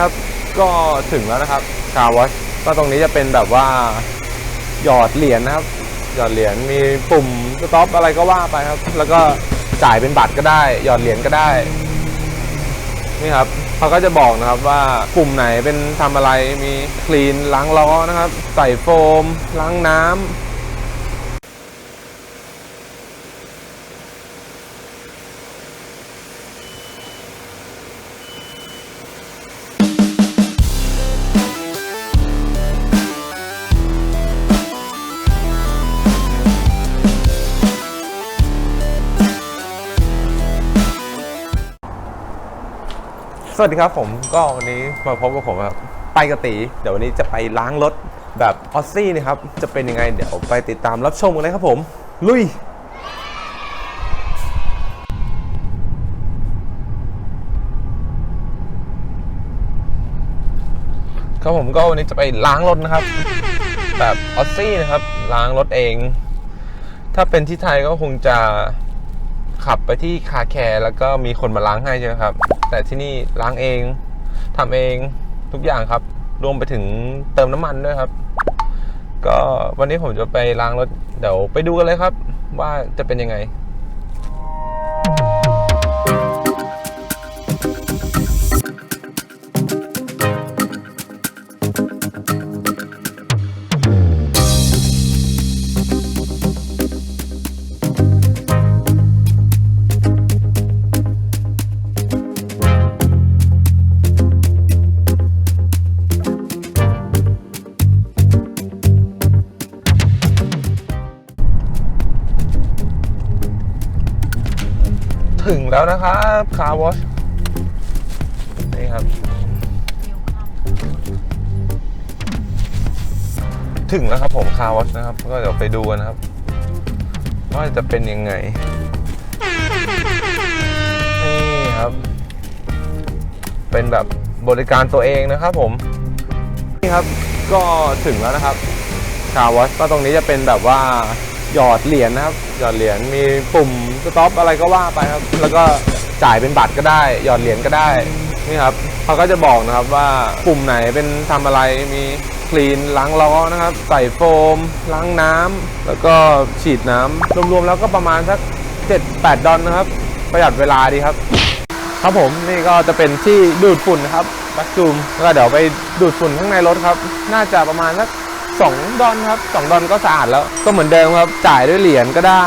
ครับ ก็ถึงแล้วนะครับคาร์วอชก็ตรงนี้จะเป็นแบบว่าหยอดเหรียญนะครับ หยอดเหรียญมีปุ่มสต็อปอะไรก็ว่าไปครับ แล้วก็จ่ายเป็นบัตรก็ได้ หยอดเหรียญก็ได้ นี่ครับเขาก็จะบอกนะครับว่าปุ่มไหนเป็นทำอะไรมีคลีนล้างล้อนะครับ ใส่โฟม ล้างน้ำ สวัสดีครับผมก็วันนี้มาพบกับผมครับไปกบตีเดี๋ยววันนี้จะไปล้างรถแบบออสซี่นะครับ จะเป็นยังไงเดี๋ยวไปติดตามรับชมกันเลยครับผม ลุย ครับผมก็วันนี้จะไปล้างรถนะครับ แบบออสซี่นะครับ ล้างรถเอง ถ้าเป็นที่ไทยก็คงจะ ขับไปที่คาแคร์แล้วก็มีคนมาล้างให้ใช่ไหมครับ แต่ที่นี่ล้างเองทำเองทุกอย่างครับ รวมไปถึงเติมน้ำมันด้วยครับ ก็วันนี้ผมจะไปล้างรถเดี๋ยวไปดูกันเลยครับ ว่าจะเป็นยังไง ถึงแล้วนะครับคาร์วอชนี่ครับ ถึงแล้วครับผมคาร์วอชนะครับ ก็เดี๋ยวไปดูกันนะครับ ว่าจะเป็นยังไง นี่ครับ เป็นแบบบริการตัวเองนะครับผม นี่ครับก็ถึงแล้วนะครับคาร์วอชก็ตรงนี้จะเป็นแบบว่า หยอดเหรียญนะครับ หยอดเหรียญมีปุ่มสต็อปอะไรก็ว่าไปครับ แล้วก็จ่ายเป็นบัตรก็ได้ หยอดเหรียญก็ได้นี่ครับเขาก็จะบอกนะครับว่าปุ่มไหนเป็นทำอะไรมีคลีนล้างล้อนะครับ ใส่โฟม ล้างน้ำแล้วก็ฉีดน้ำรวมๆแล้วก็ประมาณสัก7-8 ดอลนะครับ ประหยัดเวลาดีครับ ครับผมนี่ก็จะเป็นที่ดูดฝุ่นนะครับบ็กซูมแล้วเดี๋ยวไปดูดฝุ่นข้างในรถครับ น่าจะประมาณสัก สองดอนครับสองดอนก็สะอาดแล้ว ก็เหมือนเดิมครับ จ่ายด้วยเหรียญก็ได้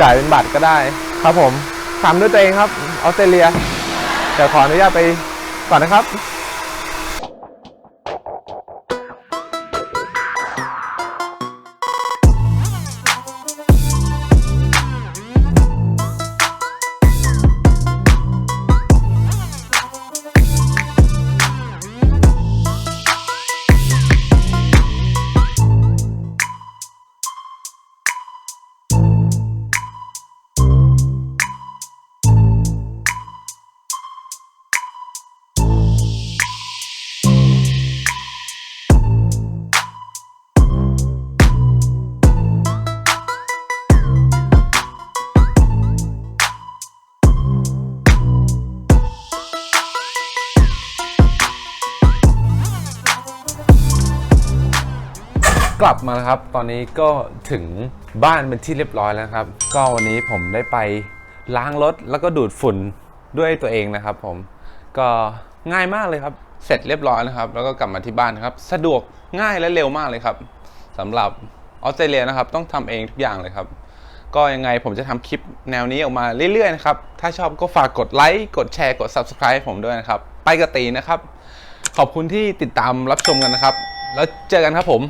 จ่ายเป็นบัตรก็ได้ ครับผมทำด้วยตัวเองครับออสเตรเลียแต่ขออนุญาตไปก่อนนะครับ กลับมาแล้วครับ ตอนนี้ก็ถึงบ้านเป็นที่เรียบร้อยแล้วครับ ก็วันนี้ผมได้ไปล้างรถแล้วก็ดูดฝุ่นด้วยตัวเองนะครับ ผมก็ง่ายมากเลยครับ เสร็จเรียบร้อยนะครับ แล้วก็กลับมาที่บ้านครับ สะดวกง่ายและเร็วมากเลยครับสำหรับออสเตรเลียนะครับ ต้องทำเองทุกอย่างเลยครับ ก็ยังไงผมจะทำคลิปแนวนี้ออกมาเรื่อยๆนะครับ ถ้าชอบก็ฝากกดไลค์กดแชร์กด Subscribe ให้ผมด้วยนะครับ ไปกบตีนะครับ ขอบคุณที่ติดตามรับชมกันนะครับ แล้วเจอกันครับผม